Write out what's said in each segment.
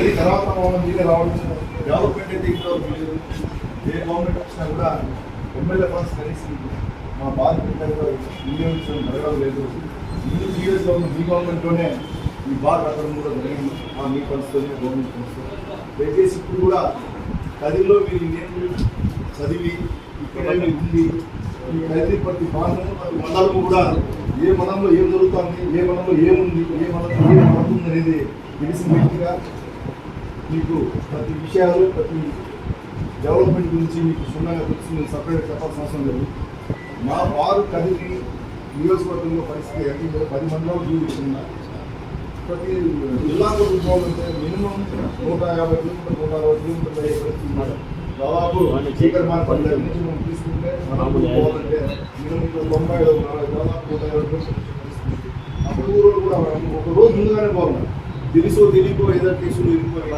మళ్ళీ తర్వాత మనం మీరే రావడం డెవలప్మెంట్ అయితే ఇంకా లేదు ఏ గవర్నమెంట్ వచ్చినా కూడా ఎమ్మెల్యే ఫండ్స్ కలిసి మా బాధ పెట్టారు వినియోగించడం జరగడం లేదు. ముందు సీరియస్గా ఉన్న మీ గవర్నమెంట్లోనే ఈ బాధ అక్కడ కూడా జరిగింది. మా మీ ఫండ్స్తోనే గవర్నమెంట్ ఫండ్స్తో. దయచేసి ఇప్పుడు కూడా కదిలో మీరు ఇన్నేళ్ళు చదివి ఇక్కడ మీరు ఉండి ఈ కదిలి ప్రతి ప్రాంతం ప్రతి మండలం కూడా ఏ మనంలో ఏం జరుగుతుంది ఏ మనంలో ఏముంది ఏ మనంలో ఏం పడుతుంది అనేది తెలిసిన వ్యక్తిగా మీకు ప్రతి విషయాలు ప్రతి డెవలప్మెంట్ గురించి మీకు క్షుణ్ణంగా తెలుసు నేను సపరేట్ చెప్పాల్సిన అవసరం లేదు. మా వారు కదిలి నియోజకవర్గంలో పరిస్థితి ఎంత పది మండలాలు చూపిస్తున్నా ప్రతి జిల్లా కోర్టు పోవాలంటే మినిమం నూట యాభై కిలోమీటర్ నూట అరవై కిలోమీటర్లు అయ్యే పరిస్థితి. దాదాపు చీకటి మార్పల్లి నుంచి మనం తీసుకుంటే మనం పోవాలంటే మినిమం తొంభై దాదాపు నూట యాభై పరిస్థితి. అప్పుడు ఊరు కూడా ఒక రోజు ముందుగానే పోవాలి. తెలుసో తెలియకో ఏదో కేసులు ఇరిగిపోయి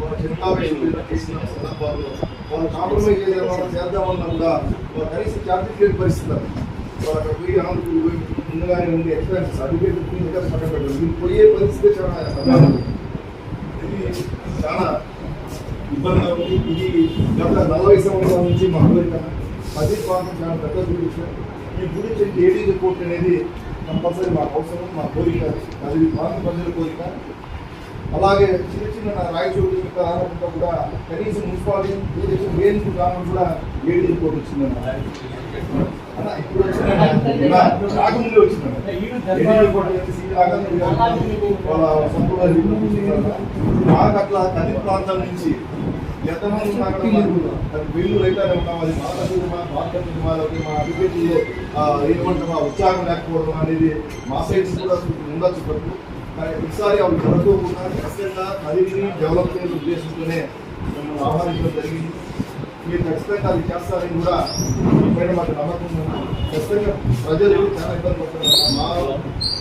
వాళ్ళ చింతావేశం చేసిన సందర్భాల్లో వాళ్ళు కాంప్రమైజ్ చేద్దామన్నా చేద్దామన్నా కూడా వాళ్ళు కనీసం ఛార్జెస్ లేని పరిస్థితి వాళ్ళు అక్కడ పోయి పోయి ముందుగానే ఉండి ఎక్స్పెన్సెస్ సర్టిఫికేట్ పక్కన పెట్టారు మీరు పోయే పరిస్థితి చాలా ఇది చాలా ఇబ్బందిగా ఉంది ఇది గత నలభై సంవత్సరాల నుంచి మా కోరిక ప్రాంతం చాలా పెద్ద గురించి ఈ గురించి ఏడీ రిపోర్ట్ అనేది కంపల్సరీ మాకు అవసరం మా కోరిక అది ప్రాంత ప్రజల కోరిక. అలాగే చిన్న చిన్న రాయచోటి ఆనందంతో కూడా కనీసం మున్సిపాలిటీ ఏదైతే గ్రామం కూడా ఏడీ రిపోర్ట్ వచ్చిందన్న ఇప్పుడు రాకముందే. మాకు అట్లా కదిరి ప్రాంతాల నుంచి ఎంతమంది బిల్లు రైతానే ఉన్నాం అది మా కుటుంబం మా కుటుంబాలకి మా అభివృద్ధిలో ఏమంటే మా ఉత్సాహం లేకపోవడం అనేది మా సైడ్స్ కూడా ఉండొచ్చు కానీ ఈసారి అవి జరగకుండా ఖచ్చితంగా కదిరిని డెవలప్ చేసే ఉద్దేశంతోనే మిమ్మల్ని ఆహ్వానించడం జరిగింది. మీరు ఖచ్చితంగా అది చేస్తారని కూడా పైన మాకు నమ్మకం ఖచ్చితంగా ప్రజలు చాలా ఇబ్బంది పడుతున్నారు మా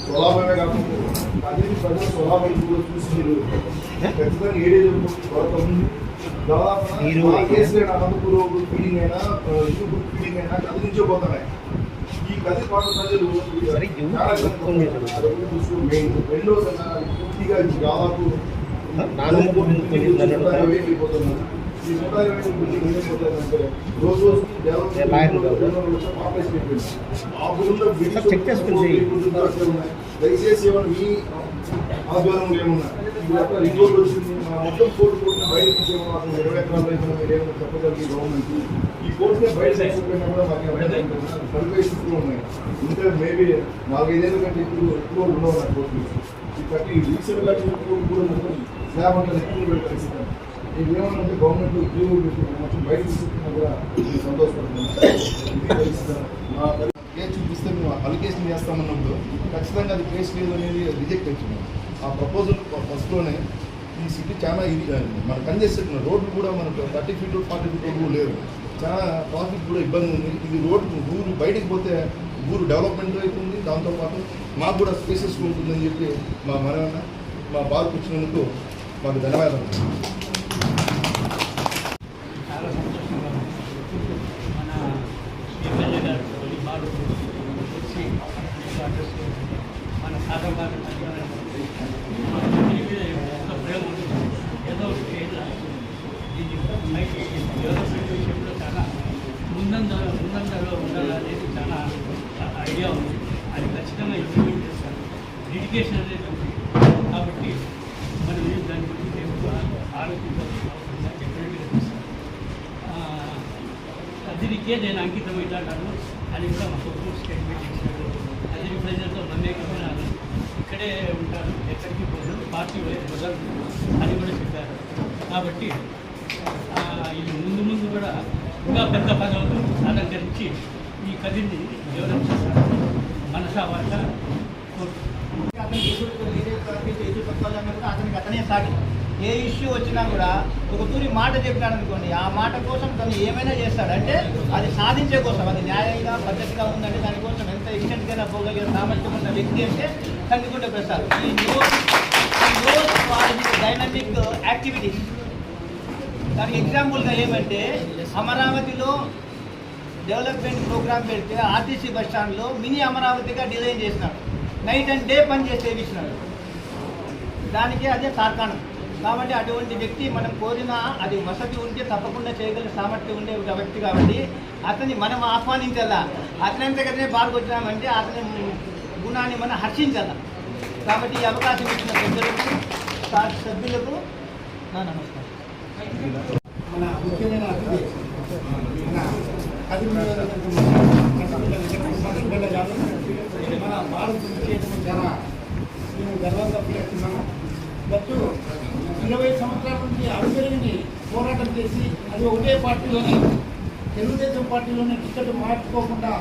స్వలాభమే కాకుండా కదిరి ప్రజల స్వలాభం కూడా చూసి మీరు ఖచ్చితంగా ఏడేది కొరత ఉంది దాదాపు మా కేసులు అయినా అనంతపురం ఫీలింగ్ అయినా ఇటు ఫీలింగ్ అయినా కదిరి నుంచే పోతున్నాయి ఈ కది పాట ప్రజలు పూర్తిగా దాదాపు. ఈ నూట ఇరవై బిల్డింగ్ రోజు రోజుకి. దయచేసి ఏమన్నా మీ ఆధ్వర్యంలో ఏమన్నా? రిపోర్ట్ వచ్చింది. మొత్తం కోర్టు బయట నుంచి ఇరవై ఎకరాల రైతులు మీరు ఏమన్నా చెప్పగలిగి గవర్నమెంట్ ఈ కోర్టునే బయట తీసుకుపోయినా కూడా మాకు ఏమైనా పరివేశిస్తూ ఉన్నాయి. ఇంకా మేబీ నాలుగైదేళ్ళ కంటే ఇప్పుడు ఎక్కువ ఉండవు నా కోర్టు ఈ కట్టి కూడా మొత్తం స్లాబ్ అంతా ఎక్కువ పెట్టే ఇది గవర్నమెంట్ ఉద్యోగం మొత్తం బయట తీసుకున్నా కూడా నేను సంతోషపడుతున్నాను మా కేసు చూపిస్తే మేము అలికేషన్ చేస్తామన్నప్పుడు ఖచ్చితంగా అది కేసు లేదు అనేది రిజెక్ట్ అవుతున్నాం ఆ ప్రపోజల్ ఫస్ట్లోనే ఈ సిటీ చాలా ఇది మన కంజెస్టెడ్ రోడ్లు కూడా మనకు థర్టీ ఫీట్ ఫార్టీ ఫీట్ రోడ్లు లేవు. చాలా ట్రాఫిక్ కూడా ఇబ్బంది ఉంది. ఇది రోడ్డు ఊరు బయటికి పోతే ఊరు డెవలప్మెంట్ అవుతుంది. దాంతోపాటు మాకు కూడా స్పేసెస్ ఉంటుందని చెప్పి మా మనవన్న మా బాధకు వచ్చినందుకు మాకు ధన్యవాదాలు. మన సాధారణ గారు తొలి బాలు వచ్చి అడ్రస్ మన సాగర్ గారు ఎంత ప్రేమ ఉంటుంది ఏదో ఒక స్టేజ్ దీన్ని పైకి డెవలప్మెంట్ విషయంలో చాలా ముందంద ముందందరలో ఉండాలనేది చాలా ఐడియా ఉంది అది ఖచ్చితంగా ఇంప్లిమెంట్ చేస్తారు డెడికేషన్ అనేది ఉంది కాబట్టి మనం ఏం దాని గురించి ఎక్కువ ఆలోచించాల్సిన అవసరం డెఫినెట్గా అదిరికే నేను అంకితం అవుతాను అని కూడా మా కుటుంబ స్టేట్మెంట్ ఇచ్చాడు. అదిరి ప్రజలతో మమేకమైన ఇక్కడే ఉంటాను ఎక్కడికి పోదు. పార్టీ వైపు అని కూడా చెప్పారు. కాబట్టి ఇది ముందు ముందు కూడా ఇంకా పెద్ద పదవులు అలంకరించి ఈ కదిని వివరం చేస్తారు? మనసా వాట కోరుతున్నాను అతనికి ఎదురు వేరే కూడా అతనికి అతనే సాటి. ఏ ఇష్యూ వచ్చినా కూడా ఒక తూరి మాట చెప్పినాడు అనుకోండి ఆ మాట కోసం తను ఏమైనా చేస్తాడు అంటే అది సాధించే కోసం అది న్యాయంగా పద్ధతిగా ఉందంటే దానికోసం ఎంత ఎక్స్టెంట్గా పోగలిగిన సామర్థ్యం ఉన్న వ్యక్తి అంటే కందికుంటే ప్రసాద్. ఈ డైనమిక్ యాక్టివిటీస్ దానికి ఎగ్జాంపుల్గా ఏమంటే అమరావతిలో డెవలప్మెంట్ ప్రోగ్రామ్ పెడితే ఆర్టీసీ బస్ స్టాండ్లో మినీ అమరావతిగా డిజైన్ చేసినాడు నైట్ అండ్ డే పని చేసే చేయించినాడు దానికి అదే తార్కాణం. కాబట్టి అటువంటి వ్యక్తి మనం కోరిన అది వసతి ఉంటే తప్పకుండా చేయగల సామర్థ్యం ఉండే ఒక వ్యక్తి కాబట్టి అతన్ని మనం ఆహ్వానించాలా. అతనంతకనే బాగా వచ్చినామంటే అతని గుణాన్ని మనం హర్షించాలా. కాబట్టి ఈ అవకాశం ఇచ్చిన పెద్దలకు సభ్యులకు నా నమస్కారం. మన ముఖ్యమైన అతిథి మన అతిథి కాదు మన భారత విజయము చాలా మేము గర్వంగా చేస్తున్నాము గత ఇరవై సంవత్సరాల నుంచి అభివృద్ధిని పోరాటం చేసి అది ఒకటే పార్టీలోనే తెలుగుదేశం పార్టీలోనే టికెట్ మార్చుకోకుండా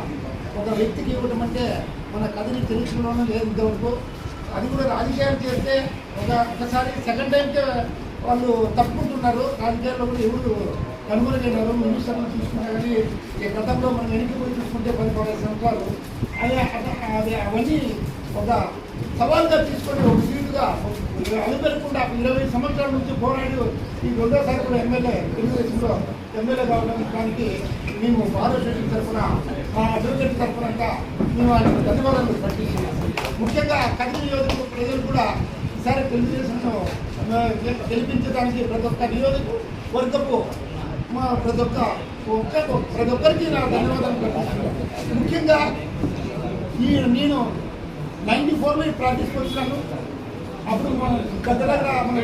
ఒక వ్యక్తికి ఇవ్వడం అంటే మన కథని చరిత్రలోనే లేదు ఇంతవరకు. అది కూడా రాజకీయాలు చేస్తే ఒక ఒకసారి సెకండ్ టైంకే వాళ్ళు తప్పుకుంటున్నారు. రాజకీయాల్లో కూడా ఎవరు కనుగొనగలిగారు మినిస్టర్లు చూసుకున్నా కానీ ఈ గతంలో మనం వెనక్కి పోయి చూసుకుంటే పది పదహైదు సంవత్సరాలు. అదే అవన్నీ ఒక సవాల్గా తీసుకొని ఒక సీటుగా అలుపెరకుండా ఇరవై సంవత్సరాల నుంచి పోరాడి ఈ రెండోసారి కూడా ఎమ్మెల్యే తెలుగుదేశంలో ఎమ్మెల్యే కావడానికి మేము భారతదేశం తరఫున మా అభివృద్ధి తరఫున మేము ఆయనకు ధన్యవాదాలు ప్రకటిస్తున్నాం ముఖ్యంగా కదిరి నియోజక ప్రజలు కూడా ఈసారి తెలుగుదేశంలో గెలిపించడానికి ప్రతి ఒక్క నియోజకవర్గపు మా ప్రతి ఒక్క ఒక్క ప్రతి ఒక్కరికి నా ధన్యవాదాలు ప్రకటిస్తున్నాను. ముఖ్యంగా నేను నైంటీ ఫోర్లో ప్రాక్టీస్ వచ్చినాను అప్పుడు మన గతలాగా మన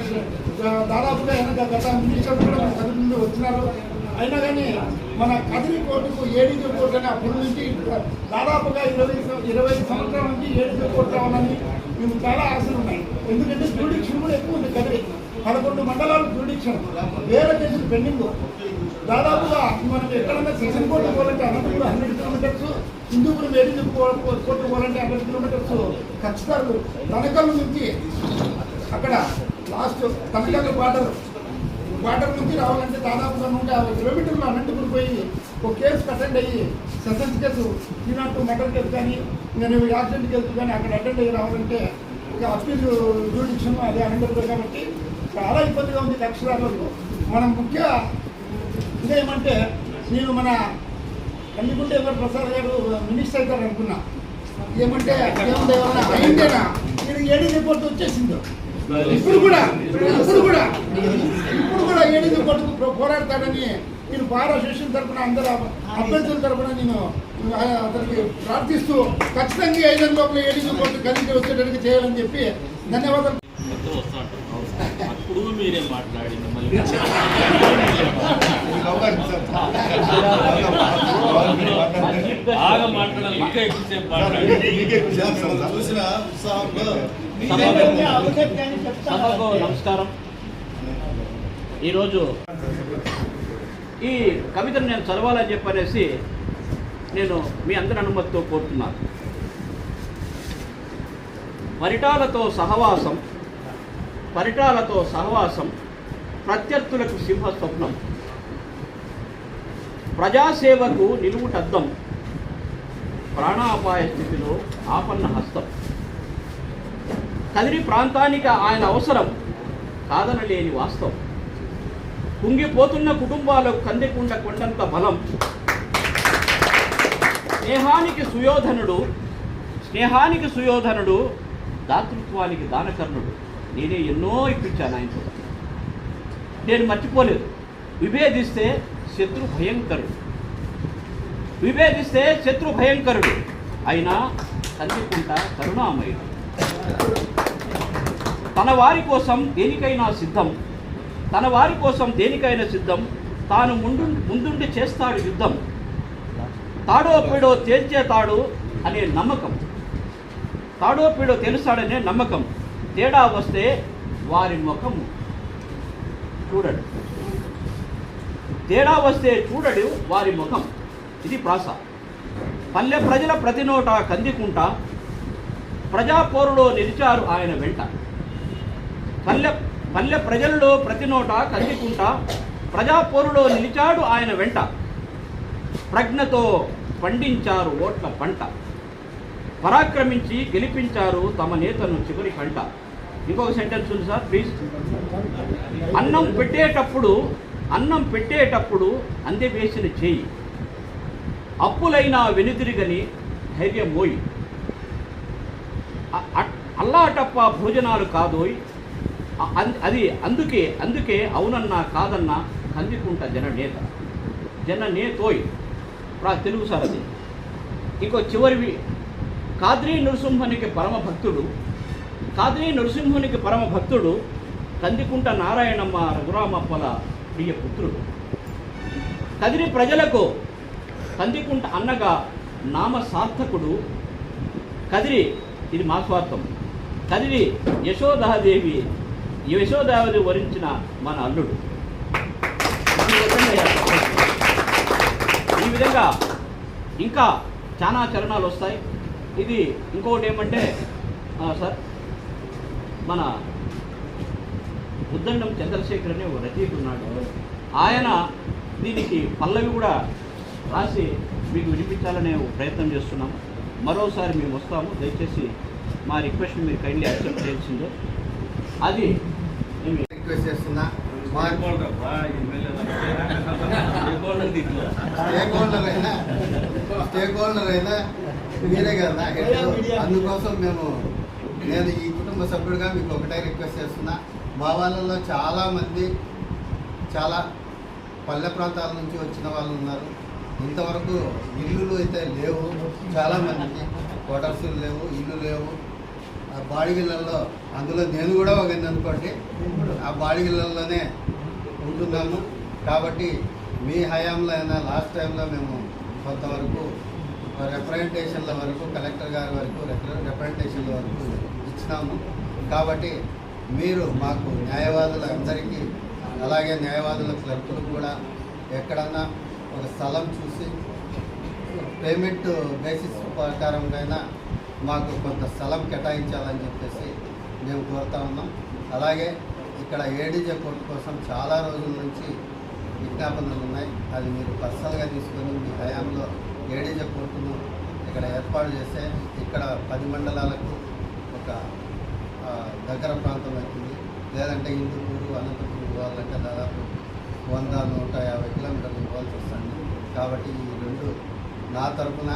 దాదాపుగా వెనక గత మినిస్టర్ కూడా మన కదిరి నుండి వచ్చినారు. అయినా కానీ మన కదిరి కోర్టుకు ఏడీజీ కోర్టు అని అప్పటి నుంచి దాదాపుగా ఇరవై ఇరవై సంవత్సరాల నుంచి ఏడీజీ కోర్టు రావాలని మేము చాలా ఆశలు ఉన్నాయి. ఎందుకంటే జ్యూడిక్షన్ కూడా ఎక్కువ ఉంది కదిరి. పదకొండు మండలాలు జ్యూడిక్షన్. వేరే కేసులు పెండింగ్. దాదాపుగా మనం ఎక్కడన్నా సెషన్ కోర్టు పోవాలంటే Anantapuram hundred kilometres. Hindupuram ADJ court పోవాలంటే హండ్రెడ్ కిలోమీటర్స్. ఖచ్చితంగా తనకల నుంచి అక్కడ లాస్ట్ తమిళనాడు బార్డర్ బార్డర్ నుంచి రావాలంటే దాదాపుగా నూట యాభై కిలోమీటర్లు అనంతపురం పోయి ఒక కేసు అటెండ్ అయ్యి సెషన్స్ కేసు ఈనాడు మటర్ కేసు కానీ నేను యాక్సిడెంట్ కేసు కానీ అక్కడ అటెండ్ అయ్యి రావాలంటే ఇక అప్పీల్ జ్యూడిక్షన్ అదే అనంతపురం కాబట్టి చాలా ఇబ్బందిగా ఉంది లక్షలాలకు మనం ముఖ్య ఏమంటే నేను మన కల్లిగుంటే ఎవరు ప్రసాద్ గారు మినిస్టర్ అవుతారు అనుకున్నా. ఏమంటే ఏముంది ఏమన్నా అయిందేనా నేను ఏడీ రిపోర్ట్ వచ్చేసింది. ఇప్పుడు కూడా ఇప్పుడు కూడా ఇప్పుడు కూడా ఏడీ రిపోర్ట్ పోరాడతాడని నేను బార్ అసోసియేషన్ తరఫున అందరూ అభ్యర్థుల తరఫున నేను అతనికి ప్రార్థిస్తూ ఖచ్చితంగా ఈ ఐదు లోపల ఏడీ రిపోర్ట్ కలిసి వచ్చేటట్టు చేయాలని చెప్పి ధన్యవాదాలు. అప్పుడు మీరే మాట్లాడింది మళ్ళీ. బాగా మాట్లాడాలి ఇంకా ఎక్కువసేపు సభకు నమస్కారం. ఈరోజు ఈ కవితను నేను చదవాలని చెప్పనేసి నేను మీ అందరి అనుమతితో కోరుతున్నాను. పరిటాలతో సహవాసం పరిటాలతో సహవాసం ప్రత్యర్థులకు సింహ స్వప్నం ప్రజాసేవకు నిలువుటద్దం ప్రాణాపాయ స్థితిలో ఆపన్న హస్తం. కదిరి ప్రాంతానికి ఆయన అవసరం కాదనలేని వాస్తవం. కుంగిపోతున్న కుటుంబాలకు కందికుండ కొండంత బలం. స్నేహానికి సుయోధనుడు స్నేహానికి సుయోధనుడు దాతృత్వానికి దానకర్ణుడు. నేనే ఎన్నో ఇప్పించాను ఆయనతో. నేను మర్చిపోలేదు. విభేదిస్తే శత్రు భయంకరుడు. విభేదిస్తే శత్రు భయంకరుడు. అయినా కందికుంట కరుణామయుడు. తన వారి కోసం దేనికైనా సిద్ధం. తన వారి కోసం దేనికైనా సిద్ధం. తాను ముందు ముందుండి చేస్తాడు యుద్ధం. తాడో పీడో తేల్చేతాడు అనే నమ్మకం. తాడో పీడో తెలుస్తాడనే నమ్మకం. తేడా వస్తే వారి ముఖము చూడడు. తేడా వస్తే చూడడు వారి ముఖం. ఇది ప్రాస. పల్లె ప్రజల ప్రతి నోట కందికుంట ప్రజాపోరులో నిలిచారు ఆయన వెంట. పల్లె పల్లె ప్రజల్లో ప్రతి నోట కందికుంట ప్రజాపోరులో నిలిచాడు ఆయన వెంట. ప్రజ్ఞతో పండించారు ఓట్ల పంట. పరాక్రమించి గెలిపించారు తమ నేతను చివరి కంట. ఇంకొక సెంటెన్స్ ఉంది సార్ ప్లీజ్ అన్నం పెట్టేటప్పుడు అన్నం పెట్టేటప్పుడు అందె వేసిన చేయి. అప్పులైనా వెనుదిరిగని ధైర్యం మోయి. అల్లాటప్ప భోజనాలు కాదోయ్. అన్- అది అందుకే అందుకే అవునన్నా కాదన్నా కందికుంట జన నేత జన నేతోయ్ రా తెలుగు సార్ అది. ఇంకో చివరివి. కాద్రీ నరసింహునికి పరమ కాదని నరసింహునికి పరమ భక్తుడు కందికుంట నారాయణమ్మ రఘురామప్పల ప్రియ పుత్రుడు. కదిరి ప్రజలకు కందికుంట అన్నగా నామ సార్థకుడు. కదిరి ఇది మా స్వార్థం. కదిరి యశోదాదేవి యశోదాదేవి వరించిన మన అల్లుడు. ఈ విధంగా ఈ విధంగా ఇంకా చాలా చరణాలు వస్తాయి. ఇది ఇంకొకటి ఏమంటే సార్ మన ఉద్దండం చంద్రశేఖర్ అనే ఒక రచయిత ఉన్నాడు. ఆయన దీనికి పల్లవి కూడా రాసి మీకు వినిపించాలనే ఒక ప్రయత్నం చేస్తున్నాం మరోసారి మేము వస్తాము. దయచేసి మా రిక్వెస్ట్ మీరు కైండ్లీ యాక్సెప్ట్ చేయాల్సిందో. అది మేము రిక్వెస్ట్ చేస్తున్నా. స్టేక్ హోల్డర్ అయినా స్టేక్ హోల్డర్ అయినా మీరే కదా. అందుకోసం మేము నేను ఈ కుటుంబ సభ్యుడిగా మీకు ఒకటే రిక్వెస్ట్ చేస్తున్నా. మా వాళ్ళలో చాలామంది చాలా పల్లె ప్రాంతాల నుంచి వచ్చిన వాళ్ళు ఉన్నారు. ఇంతవరకు ఇల్లులు అయితే లేవు. చాలామందికి క్వార్టర్స్ లేవు ఇల్లు లేవు. ఆ బాడిగిళ్ళల్లో అందులో నేను కూడా ఒక అనుకోండి. ఆ బాడిగిళ్ళల్లోనే ఉంటున్నాము. కాబట్టి మీ హయాంలో అయినా లాస్ట్ టైంలో మేము కొంతవరకు రిప్రజెంటేషన్ల వరకు కలెక్టర్ గారి వరకు రిప్రజెంటేషన్ల వరకు ఇచ్చినాము కాబట్టి మీరు మాకు న్యాయవాదులు అందరికీ అలాగే న్యాయవాదుల క్లర్కులు కూడా ఎక్కడన్నా ఒక స్థలం చూసి పేమెంట్ బేసిస్ ప్రకారంగా మాకు కొంత స్థలం కేటాయించాలని చెప్పేసి మేము కోరుతా ఉన్నాం. అలాగే ఇక్కడ ఏడీజే కోర్టు కోసం చాలా రోజుల నుంచి విజ్ఞాపనలు ఉన్నాయి. అది మీరు పర్సనల్గా తీసుకొని మీ హయాంలో ఏడీజే కోర్టును ఇక్కడ ఏర్పాటు చేస్తే ఇక్కడ పది మండలాలకు ఒక దగ్గర ప్రాంతం అవుతుంది లేదంటే ఇందుకూరు అనంతపురం పోవాలంటే దాదాపు వంద నూట యాభై కిలోమీటర్లు పోవాల్సి వస్తుంది కాబట్టి ఈ రెండు నా తరపున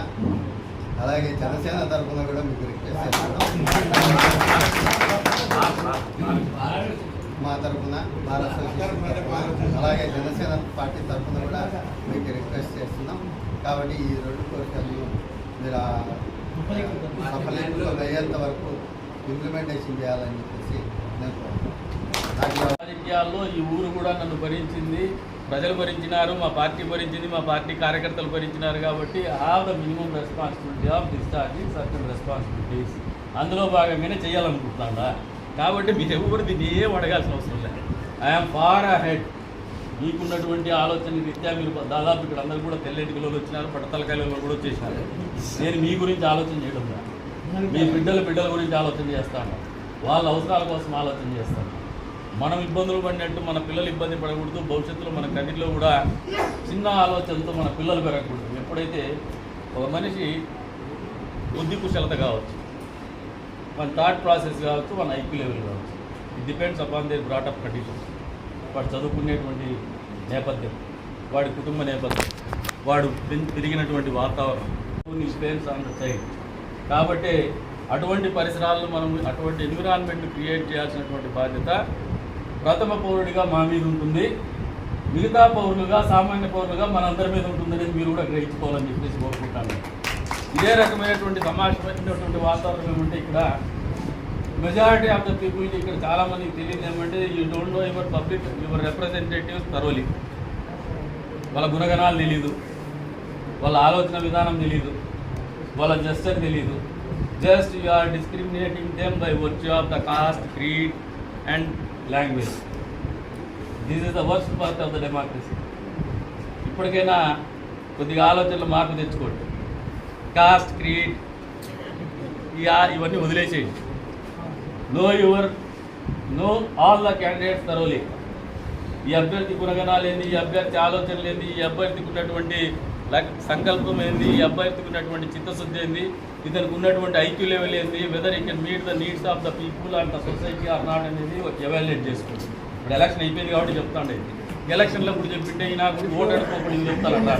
అలాగే జనసేన తరపున కూడా మీకు రిక్వెస్ట్ చేస్తున్నాను మా తరపున భారత అసోసియేషన్ అలాగే జనసేన పార్టీ తరపున కూడా మీకు రిక్వెస్ట్ చేస్తున్నాం కాబట్టి ఈ రెండు కోరికలను మీరు ఆ సఫలీకృతం అయ్యేంత వరకు ఇంప్లిమెంటేషన్ చేయాలని చెప్పేసి నేను రాజకీయాల్లో ఈ ఊరు కూడా నన్ను భరించింది. ప్రజలు భరించినారు మా పార్టీ భరించింది మా పార్టీ కార్యకర్తలు భరించినారు కాబట్టి have the minimum responsibility of discharging certain responsibilities అందులో భాగంగానే చేయాలనుకుంటున్నా కాబట్టి మీరు ఎవరు దీన్ని ఏం అడగాల్సిన అవసరం లేదు. ఐఎమ్ ఫార్ అహెడ్ మీకున్నటువంటి ఆలోచన రీత్యా మీరు దాదాపు ఇక్కడ అందరూ కూడా తెల్లెటికలో వచ్చినారు పట్టతలకాయలలో కూడా వచ్చేసినారు. నేను మీ గురించి ఆలోచన చేయడం లేదు. మీ బిడ్డల బిడ్డల గురించి ఆలోచన చేస్తాను. వాళ్ళ అవసరాల కోసం ఆలోచన చేస్తాను. మనం ఇబ్బందులు పడినట్టు మన పిల్లలు ఇబ్బంది పడకూడదు. భవిష్యత్తులో మన కంటిలో కూడా చిన్న ఆలోచనతో మన పిల్లలు పెరగకూడదు. ఎప్పుడైతే ఒక మనిషి బుద్ధి కుశలత కావచ్చు మన థాట్ ప్రాసెస్ కావచ్చు మన ఐక్యూ లెవెల్ కావచ్చు it depends upon their brought up conditions వాడు చదువుకునేటువంటి నేపథ్యం వాడి కుటుంబ నేపథ్యం వాడు పెరిగినటువంటి వాతావరణం స్పేన్స్ ఆన్ ద చైల్డ్ కాబట్టి అటువంటి పరిసరాలను మనం అటువంటి ఎన్విరాన్మెంట్ క్రియేట్ చేయాల్సినటువంటి బాధ్యత ప్రథమ పౌరుడిగా మా మీద ఉంటుంది. మిగతా పౌరులుగా సామాన్య పౌరులుగా మనందరి మీద ఉంటుందనేది మీరు కూడా గ్రహించుకోవాలని చెప్పేసి కోరుకుంటాను. ఇదే రకమైనటువంటి సమాజమైనటువంటి వాతావరణం ఏమంటే ఇక్కడ మెజారిటీ ఆఫ్ ద పీపుల్ ఇక్కడ చాలా మందికి తెలియదు ఏమంటే you don't know your public your representatives thoroughly వాళ్ళ గుణగణాలు తెలియదు వాళ్ళ ఆలోచన విధానం తెలియదు వాళ్ళ జస్టర్ తెలియదు just you are discriminating them by virtue of the caste creed and language this is the worst part of the democracy ఇప్పటికైనా కొద్దిగా ఆలోచనలు మార్పు తెచ్చుకోండి. కాస్ట్ క్రీడ్ ఇవన్నీ వదిలేసేయండి. Know your know all the candidates thoroughly ఈ అభ్యర్థి గుణగణాలు ఏంది? ఈ అభ్యర్థి ఆలోచనలు ఏంది? ఈ అభ్యర్థికి ఉన్నటువంటి సంకల్పం ఏంది? ఈ అభ్యర్థికి ఉన్నటువంటి చిత్తశుద్ధి ఏంది? ఇతనికి ఉన్నటువంటి ఐక్యూ లెవెల్ ఏంది? Whether he can meet the needs of the people and the society or not అనేది ఎవాల్యుయేట్ చేసుకోండి ఇప్పుడు ఎలక్షన్ అయిపోయింది కాబట్టి చెప్తాండే. ఎలక్షన్లో ఇప్పుడు చెప్పింటే నాకు ఓటు అడుకోకుండా ఇది చెప్తారంట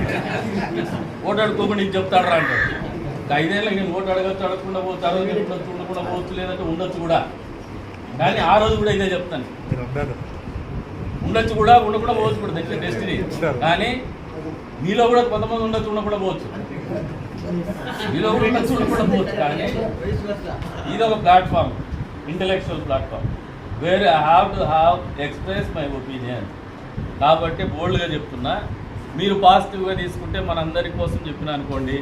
ఓటు అడుకోకుండా ఇది చెప్తాడు రా అంటాడు ఇంకా ఐదేళ్ళకి నేను ఓటు అడగచ్చు అడగకుండా రోజు ఉండొచ్చు ఉండకుండా పోవచ్చు లేదంటే ఉండొచ్చు కూడా. కానీ ఆ రోజు కూడా ఇదే చెప్తాను. ఉండొచ్చు కూడా ఉండకుండా పోవచ్చు కూడా దగ్గర డెస్టినీ కానీ మీలో కూడా కొంతమంది ఉండొచ్చు ఉండకుండా పోవచ్చు మీలో కూడా ఉండొచ్చు ఉండకుండా పోవచ్చు కానీ ఇది ఒక platform intellectual platform where I have to have express my opinion కాబట్టి బోల్డ్గా చెప్తున్నా మీరు పాజిటివ్గా తీసుకుంటే మనందరి కోసం చెప్పిన అనుకోండి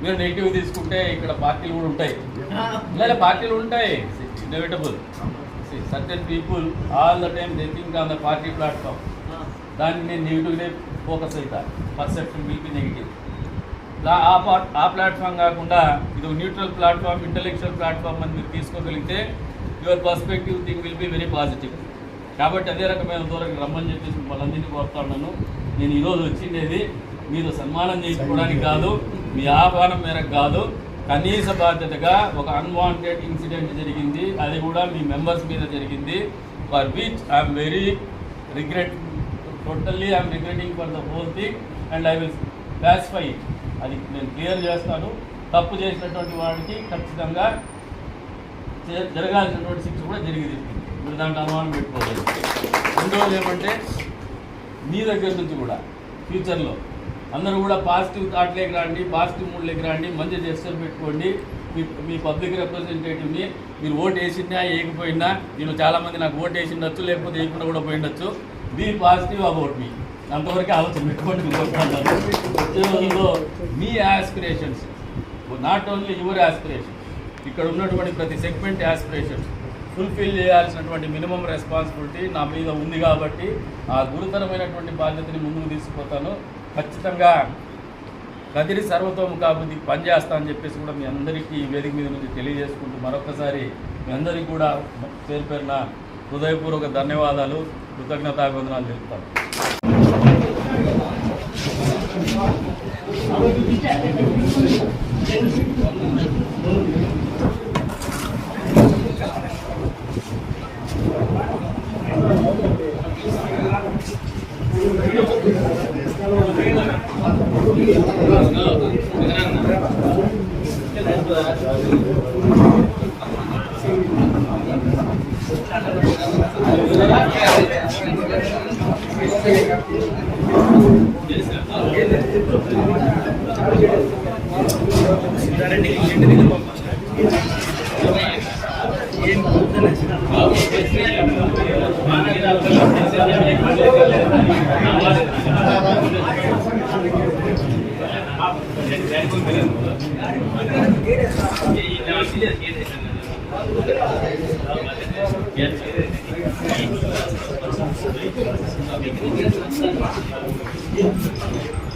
మీరు నెగిటివ్ తీసుకుంటే ఇక్కడ పార్టీలు కూడా ఉంటాయి. లేదా పార్టీలు ఉంటాయి. Inevitable certain people all the time they think on the party platform దాన్ని నేను నెగిటివ్నే ఫోకస్ అవుతారు పర్సెప్షన్ విల్ బి నెగిటివ్ ఆ ఆ ప్లాట్ఫామ్ కాకుండా ఇది న్యూట్రల్ ప్లాట్ఫామ్ ఇంటలెక్చువల్ ప్లాట్ఫామ్ అని మీరు తీసుకోగలిగితే your perspective thing will be very positive. కాబట్టి అదే రకమైన దూరం రమ్మని చెప్పేసి మిమ్మల్ని అందరినీ కోరుతున్నాను నేను ఈరోజు వచ్చిండేది మీరు సన్మానం చేసుకోవడానికి కాదు మీ ఆహ్వానం మేరకు కాదు. కనీస బాధ్యతగా ఒక అన్వాంటెడ్ ఇన్సిడెంట్ జరిగింది. అది కూడా మీ మెంబర్స్ మీద జరిగింది. For which I'm very regret totally I'm regretting for the whole thing and I will classify అది నేను క్లియర్ చేస్తాను. తప్పు చేసినటువంటి వాడికి ఖచ్చితంగా జరగాల్సినటువంటి శిక్ష కూడా జరిగి తీరుతుంది మీరు దాంట్లో అనుమానం పెట్టుకోలేదు రెండవది ఏమంటే మీ దగ్గర నుంచి కూడా ఫ్యూచర్లో అందరూ కూడా పాజిటివ్ థాట్లోకి రండి పాజిటివ్ మూడ్లోకి రండి మంచి జెస్టర్ పెట్టుకోండి. మీ మీ పబ్లిక్ రిప్రజెంటేటివ్ని మీరు ఓటు వేసినా వేయకపోయినా నేను చాలామంది నాకు ఓటు వేసిండొచ్చు లేకపోతే వేయకుండా కూడా పోయిండొచ్చు బీ పాజిటివ్ అబౌట్ మీ అంతవరకు ఆలోచన పెట్టుకోండి వచ్చే రోజుల్లో మీ aspirations not only your aspiration ఇక్కడ ఉన్నటువంటి ప్రతి సెగ్మెంట్ ఆస్పిరేషన్స్ ఫుల్ఫిల్ చేయాల్సినటువంటి మినిమం రెస్పాన్సిబిలిటీ నా మీద ఉంది కాబట్టి ఆ గురుతరమైనటువంటి బాధ్యతని ముందుకు తీసుకుపోతాను. ఖచ్చితంగా కదిరి సర్వతోముఖాభివృద్ధి పనిచేస్తా అని చెప్పేసి కూడా మీ అందరికీ ఈ వేదిక మీద నుంచి తెలియజేసుకుంటూ మరొకసారి మీ అందరికీ కూడా పేరు పేరున హృదయపూర్వక ధన్యవాదాలు. కృతజ్ఞతాభివందనాలు తెలుపుతాను Thank. Thank you.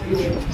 Gracias.